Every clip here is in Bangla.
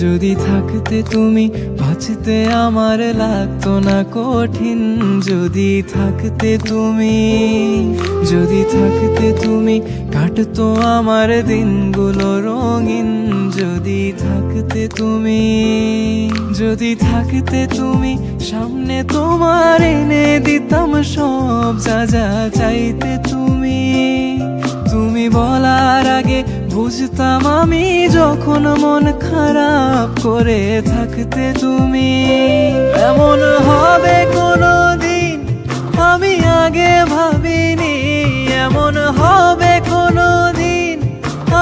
যদি থাকতে তুমি বাঁচতে আমার লাগতো না কঠিন, যদি থাকতে তুমি, যদি থাকতে তুমি কাটতো আমার দিনগুলো রঙিন, যদি থাকতে তুমি, যদি থাকতে তুমি সামনে তোমার এনে দিতাম সব, যা যা চাইতে তুমি। তুমি বলার আগে বুঝতাম আমি যখন মন খারাপ করে থাকতে তুমি। এমন হবে কোনো দিন আমি আগে ভাবিনি। এমন হবে কোনো দিন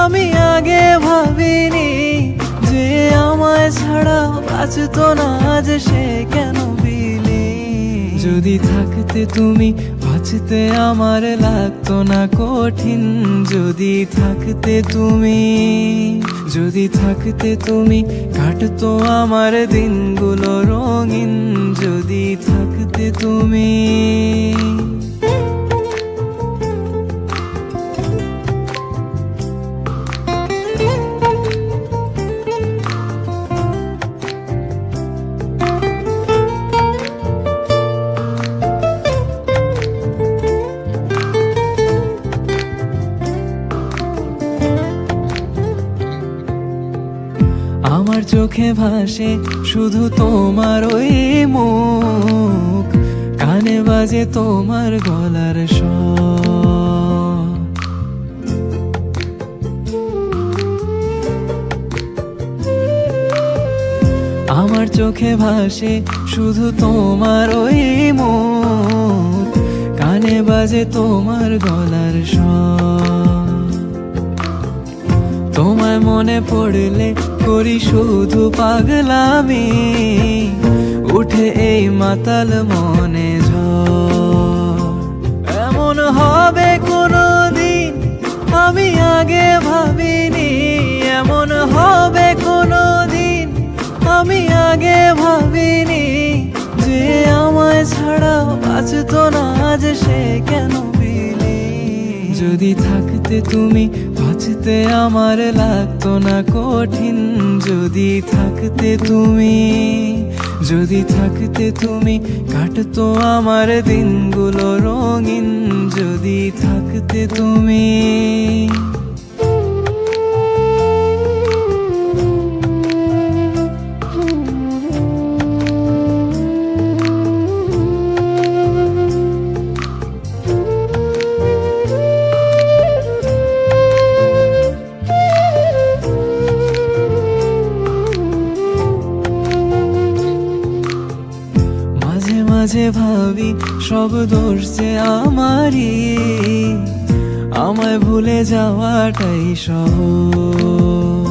আমি আগে ভাবিনি। যে আমায় ছাড়া বাঁচতো না আজ সে কেন যদি থাকতে তুমি বাঁচতে আমার লাগতো না, কঠিন যদি থাকতে তুমি, যদি থাকতে তুমি কাটতো আমার দিনগুলো রঙিন, যদি থাকতে তুমি। চোখে ভাসে শুধু তোমার ওই মুখ। কানে বাজে তোমার গলার স্বর। আমার চোখে ভাসে শুধু তোমার ওই মুখ। কানে বাজে তোমার গলার স্বর। তোমায় মনে পড়লে করি শুধু পাগলামি, উঠে এই মাতাল মনে এমন হবে কোনো দিন আমি আগে ভাবিনি। এমন হবে কোনো দিন আমি আগে ভাবিনি যে আমায় ছাড়া বাঁচতো না, আজ সে কেন যদি থাকতে তুমি বাঁচতে আমার লাগতো না কঠিন। যদি থাকতে তুমি, যদি থাকতে তুমি, কাটতো আমার দিনগুলো রঙিন। যদি থাকতে তুমি মাঝে মাঝে ভাবি, সব দোষ যে আমারই। আমায় ভুলে যাওয়াটাই সহজ।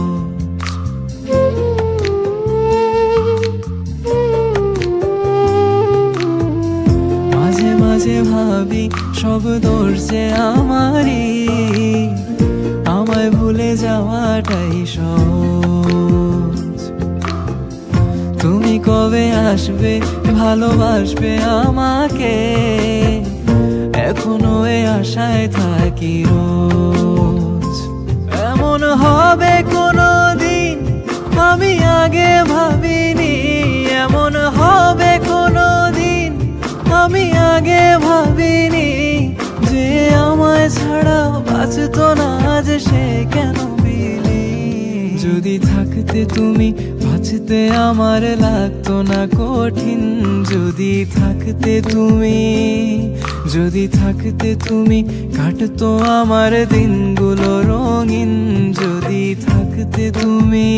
মাঝে মাঝে ভাবি, সব দোষ যে আমারই। আমায় ভুলে যাওয়াটাই সহজ। কবে আসবে, ভালোবাসবে আমাকে? এখনও এ আশায় থাকি রোজ। এমন হবে কোনো দিন আমি আগে ভাবিনি। এমন হবে কোনো দিন আমি আগে ভাবিনি। যে আমায় ছাড়া বাঁচত না আজ সে কেন যদি থাকতে তুমি বাঁচতে আমার লাগতো না কঠিন। যদি থাকতে তুমি, যদি থাকতে তুমি, কাটতো আমার দিনগুলো রঙিন। যদি থাকতে তুমি